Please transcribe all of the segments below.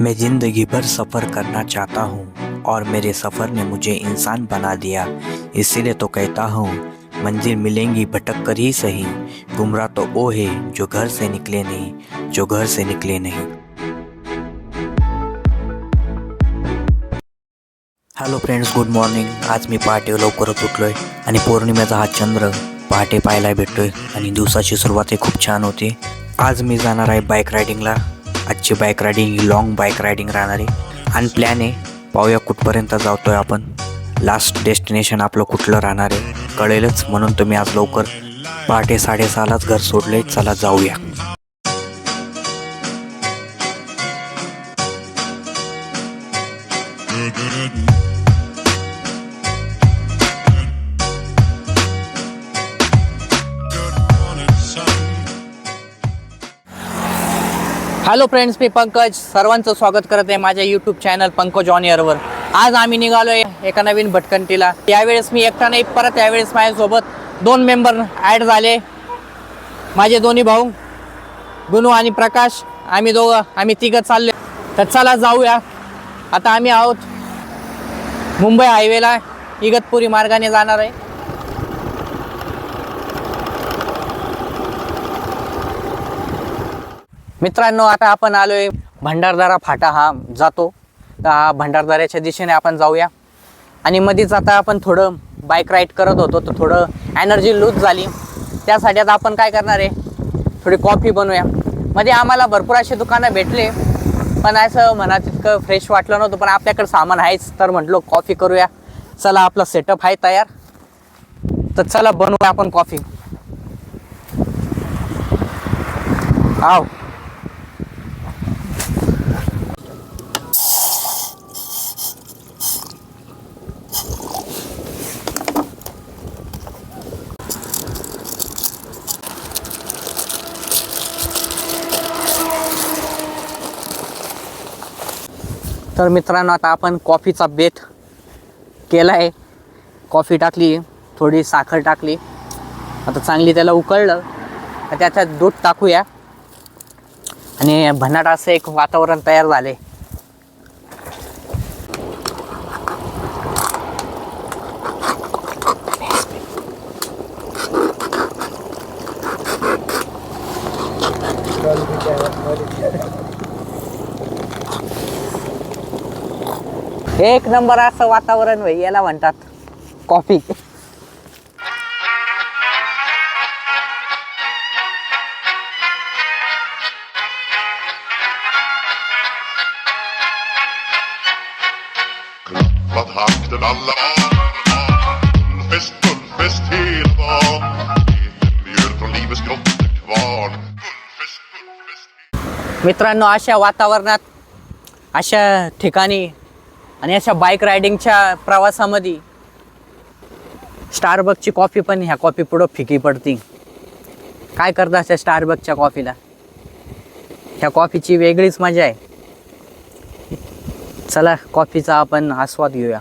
मैं ज़िंदगी भर सफ़र करना चाहता हूँ और मेरे सफ़र ने मुझे इंसान बना दिया। इसीलिए तो कहता हूँ, मंजिल मिलेंगी भटक कर ही सही। गुमराह तो वो है जो घर से निकले नहीं, जो घर से निकले नहीं। हॅलो फ्रेंड्स गुड मॉर्निंग आज मी पहाटे लवकरच उठलोय आणि पौर्णिमेचा हा चंद्र पहाटे पाहायला भेटतोय आणि दिवसाची सुरुवात ही खूप छान होती. आज मी जाणार आहे बाईक रायडिंगला आजची बाईक रायडिंग ही लॉंग बाईक रायडिंग राहणार. आहे आणि प्लॅन आहे पाहूया कुठपर्यंत जातोय आपण. लास्ट डेस्टिनेशन आपलं कुठलं राहणार आहे कळेलच. म्हणून तुम्ही आज लवकर पहाटे साडेसहालाच घर सोडले चला जाऊया. हॅलो फ्रेंड्स मी पंकज सर्वांचं स्वागत करत आहे माझ्या यूट्यूब चॅनल पंकज ऑन एअरवर आज आम्ही निघालो आहे एका नवीन भटकंटीला यावेळेस मी एकटा नाही परत यावेळेस माझ्यासोबत दोन मेंबर ॲड झाले. माझे दोन्ही भाऊ गुनू आणि प्रकाश. आम्ही दोघं आम्ही तिघं चालले तर चला जाऊया. आता आम्ही आहोत मुंबई हायवेला इगतपुरी मार्गाने जाणार आहे. मित्रांनो आता आपण आलोय भंडारदारा फाटा हा जातो. तर हा भंडारदाऱ्याच्या दिशेने आपण जाऊया. आणि मध्येच आता आपण थोडं बाईक राईड करत होतो तर थोडं एनर्जी लूज झाली. त्यासाठी आता आपण काय करणार आहे? थोडी कॉफी बनवूया. मध्ये आम्हाला भरपूर असे दुकानं भेटले पण असं म्हणा तितकं फ्रेश वाटलं नव्हतं पण आपल्याकडे सामान आहेच तर म्हटलो कॉफी करूया. चला आपला सेटअप आहे तयार. तर चला बनवूया आपण कॉफी आव. तर मित्रांनो आता आपण कॉफीचा बेत केला आहे कॉफी टाकली थोडी साखर टाकली. आता चांगली त्याला उकळलं. तर त्याच्यात दूध टाकूया. आणि भन्नाट असं एक वातावरण तयार झाले एक नंबर असं वातावरण वे याला म्हणतात. कॉफी मित्रांनो अशा वातावरणात अशा ठिकाणी आणि अशा बाईक रायडिंगच्या प्रवासामध्ये स्टारबकची कॉफी पण ह्या कॉफी पुढं फिकी पडती. काय करता अशा स्टारबकच्या कॉफीला ह्या कॉफीची वेगळीच मजा आहे. चला कॉफीचा आपण आस्वाद घेऊया.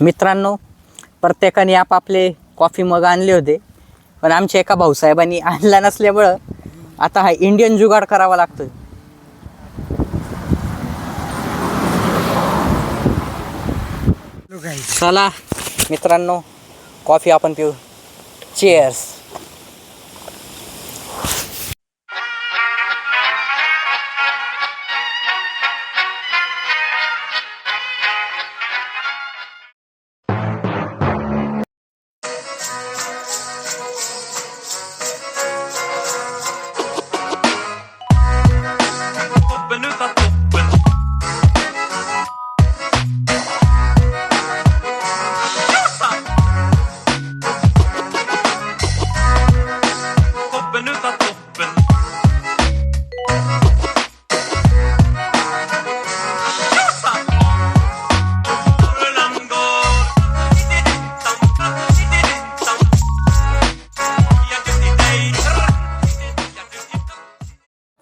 मित्रांनो प्रत्येकाने आपापले कॉफी मग आणले होते. पण आमच्या एका भाऊसाहेबांनी आणला नसल्यामुळं आता हा इंडियन जुगाड करावा लागतोय. चला मित्रांनो कॉफी आपण पिऊ. चेअर्स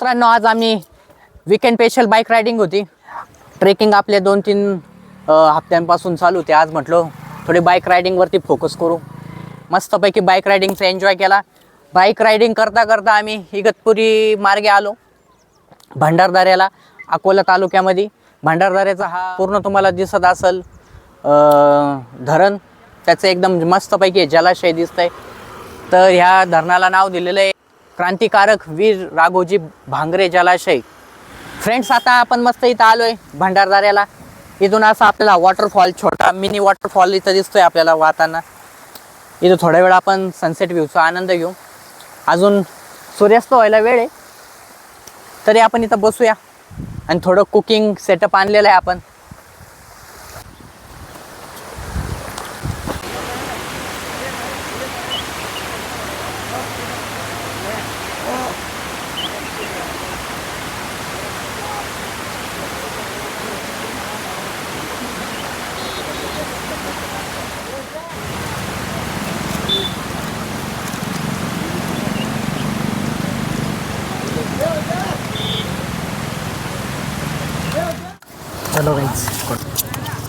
मित्रांनो आज आम्ही विकेंड स्पेशल बाईक रायडिंग होती. ट्रेकिंग आपले दोन तीन हप्त्यांपासून चालू होते. आज म्हटलो थोडी बाईक रायडिंगवरती फोकस करू. मस्तपैकी बाईक रायडिंगचा एन्जॉय केला. बाईक रायडिंग करता करता आम्ही इगतपुरी मार्गे आलो. भंडारदाऱ्याला अकोला तालुक्यामध्ये. भंडारदाऱ्याचा हा पूर्ण तुम्हाला दिसत असेल धरण. त्याचं एकदम मस्तपैकी जलाशय दिसतंय. तर ह्या धरणाला नाव दिलेलं आहे. क्रांतिकारक वीर राघोजी भांगरे जलाशय. फ्रेंड्स आता आपण मस्त इथं आलोय भंडारदाऱ्याला इथून असा आपल्याला वॉटरफॉल छोटा मिनी वॉटरफॉल इथं दिसतोय आपल्याला वाहताना. इथं थोड्या वेळ आपण सनसेट व्ह्यूचा आनंद घेऊ. अजून सूर्यास्त व्हायला वेळ आहे. तरी आपण इथं बसूया. आणि थोडं कुकिंग सेटअप आणलेलं आहे आपण.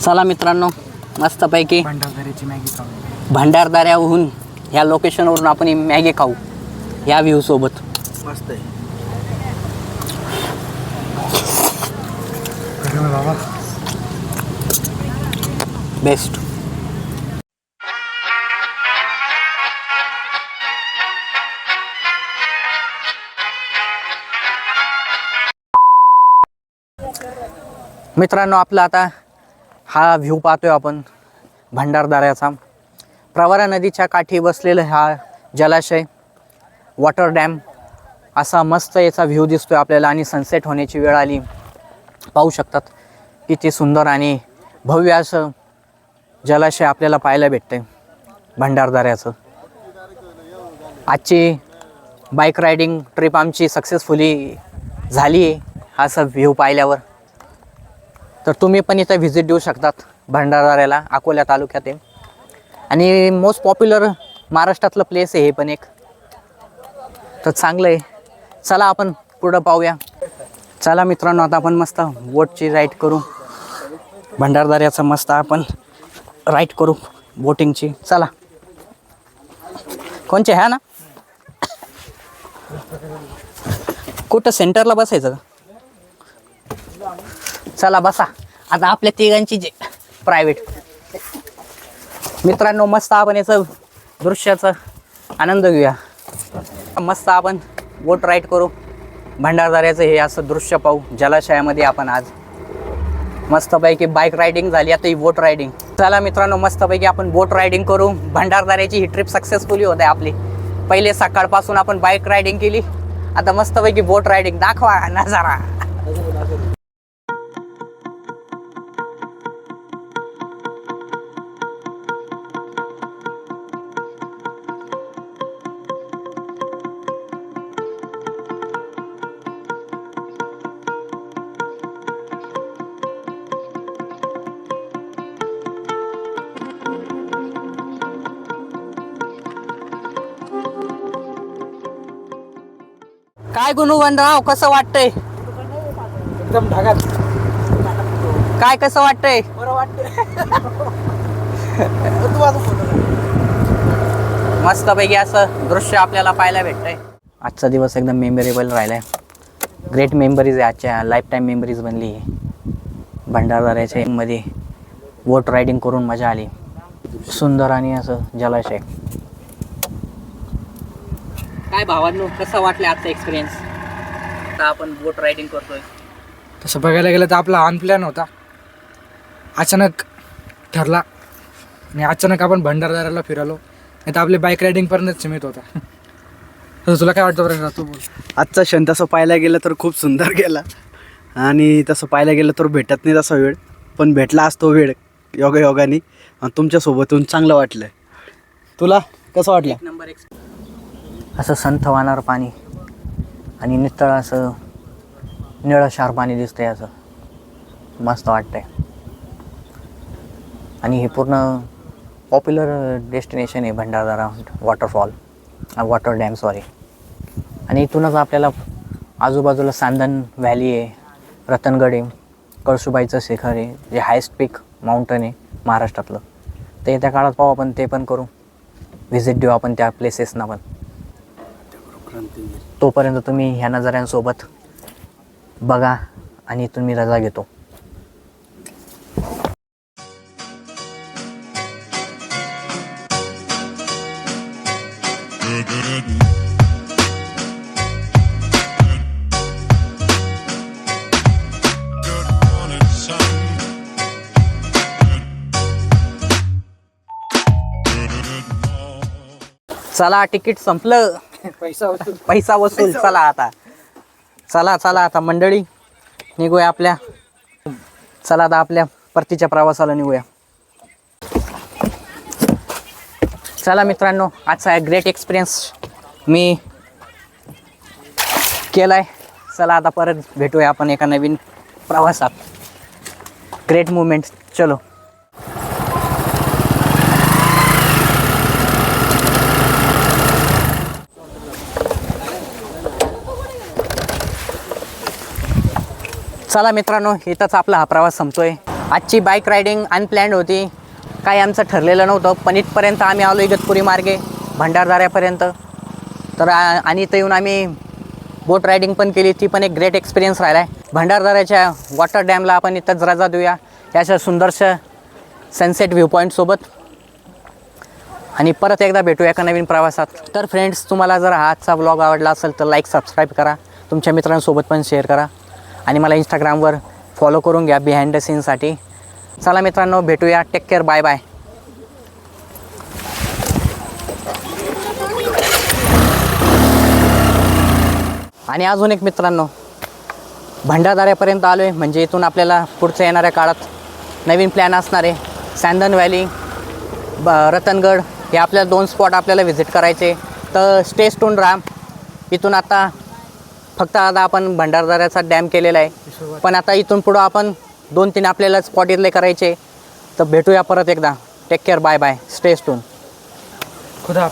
चला मित्रांनो मस्तपैकी भंडारदऱ्याची मॅगी खाऊ भंडारदाऱ्याहून ह्या लोकेशनवरून आपण ही मॅगी खाऊ ह्या व्ह्यू सोबत. मस्त आहे. बाबा बेस्ट मित्रांनो आपला आता हा व्ह्यू पाहतोय आपण भंडारदाऱ्याचा. प्रवरा नदीच्या काठी बसलेलं हा जलाशय वॉटर डॅम असा मस्त याचा व्ह्यू दिसतोय आपल्याला आणि सनसेट होण्याची वेळ आली. पाहू शकतात किती सुंदर आणि भव्य असं जलाशय आपल्याला पाहायला भेटते भंडारदाऱ्याचं. आजची बाईक रायडिंग ट्रिप आमची सक्सेसफुली झाली आहे हा असं व्ह्यू पाहिल्यावर. तर तुम्ही पण इथं व्हिजिट देऊ शकतात भंडारदऱ्याला अकोल्या तालुक्यात आहे. आणि मोस्ट पॉप्युलर महाराष्ट्रातलं प्लेस आहे हे पण एक. तर चांगलं आहे. चला आपण पुढं पाहूया. चला मित्रांनो आता आपण मस्त बोटची राईड करू. भंडारदाऱ्याचं मस्त आपण राईड करू बोटिंगची चला. कोणचे ह्या ना? कुठं सेंटरला बसायचं का? चला बसा. आता आपल्या तिघांची जे प्रायव्हेट मित्रांनो मस्त आपण याचं दृश्याचा आनंद घेऊया. मस्त आपण बोट राईड करू. भंडारदाऱ्याचं हे असं दृश्य पाहू. जलाशयामध्ये आपण आज. मस्तपैकी बाईक रायडिंग झाली. आता ही बोट रायडिंग चला मित्रांनो मस्तपैकी आपण बोट रायडिंग करू. भंडारदाऱ्याची ही ट्रिप सक्सेसफुली होत आहे आपली. पहिले सकाळपासून आपण बाईक रायडिंग केली. आता मस्तपैकी बोट रायडिंग दाखवा नजारा काय गुणू वनराव कसं वाटतंय? एकदम ढगात. काय कसं वाटतंय? बरं वाटते मस्तपैकी असं दृश्य आपल्याला पाहायला भेटतंय. आजचा दिवस एकदम मेमोरेबल राहिलाय. ग्रेट मेमरीज आहे आजच्या. लाईफ टाईम मेमरीज बनली. भंडारदाऱ्याच्या मध्ये बोट रायडिंग करून मजा आली. सुंदर आणि असं जलाशय. काय भावांनो कसं वाटलं आजचा एक्सपिरियन्स आता आपण बोट रायडिंग करतोय. तसं बघायला गेलं तर आपला अनप्लॅन होता. अचानक ठरला. आणि अचानक आपण भंडारदाराला फिरालो. नाही तर आपली बाईक रायडिंगपर्यंत सीमित होता. तर तुला काय वाटतं बरं तू बोल. आजचा क्षण तसं पाहायला गेलं तर खूप सुंदर गेला. आणि तसं पाहायला गेलं तर भेटत नाही तसा वेळ. पण भेटला असतो वेळ योगा योगाने आणि तुमच्यासोबत येऊन चांगलं वाटलं. तुला कसं वाटलं? नंबर एक असं संथ वाहणारं पाणी आणि नितळ असं निळशार पाणी दिसतंय असं. मस्त वाटतंय. आणि हे पूर्ण पॉप्युलर डेस्टिनेशन आहे Bhandardara waterfall water dam sorry आणि इथूनच आपल्याला आजूबाजूला सांदन व्हॅली आहे रतनगड आहे कळसुबाईचं शिखर आहे जे हायस्ट पीक माउंटन आहे महाराष्ट्रातलं. ते त्या काळात पाहू आपण ते पण करू. व्हिजिट देऊ आपण त्या प्लेसेसना पण. तोपर्यंत तुम्ही ह्या नजाऱ्यांसोबत बघा आणि तुम्ही रजा घेतो. चला तिकीट संपलं. पैसा वसूल. पैसा वसूल चला आता. चला चला आता मंडळी. निघूया आपल्या. चला आता आपल्या परतीच्या प्रवासाला निघूया. चला मित्रांनो आजचा एक ग्रेट एक्सपिरियन्स मी केलाय. चला आता परत भेटूया आपण एका नवीन प्रवासात. ग्रेट मुवमेंट चलो. चला मित्रांनो इथंच आपला हा प्रवास संपतोय. आजची बाईक रायडिंग अनप्लॅन्ड होती. काही आमचं ठरलेलं नव्हतं. पण इथपर्यंत आम्ही आलो इगतपुरी मार्गे भंडारदाऱ्यापर्यंत. तर आ- आणि इथं येऊन आम्ही बोट रायडिंग पण केली. ती पण एक ग्रेट एक्सपिरियन्स राहिला आहे भंडारदाऱ्याच्या वॉटर डॅमला आपण इथंच रजा देऊया. याच्या सुंदरशा सनसेट व्ह्यू पॉईंटसोबत आणि परत एकदा भेटूया एका नवीन प्रवासात. तर फ्रेंड्स तुम्हाला जर आजचा ब्लॉग आवडला असेल तर लाईक सबस्क्राईब करा. तुमच्या मित्रांसोबत पण शेअर करा. आणि मला इंस्टाग्रामवर फॉलो करून घ्या बिहाइंड द सीनसाठी चला मित्रांनो भेटूया. टेक केअर बाय बाय आणि अजून एक मित्रांनो भंडारदाऱ्यापर्यंत आलो आहे म्हणजे इथून आपल्याला पुढच्या येणाऱ्या काळात नवीन प्लॅन असणार आहे. सँदन व्हॅली ब रतनगड हे आपल्याला दोन स्पॉट आपल्याला व्हिजिट करायचे. तर स्टे स्टोन राम इथून आता फक्त आता आपण भंडारदाऱ्याचा डॅम केलेला आहे. पण आता इथून पुढं आपण दोन तीन आपल्याला स्पॉट इथले करायचे. तर भेटूया परत एकदा. Take care bye bye stay stone खुदा.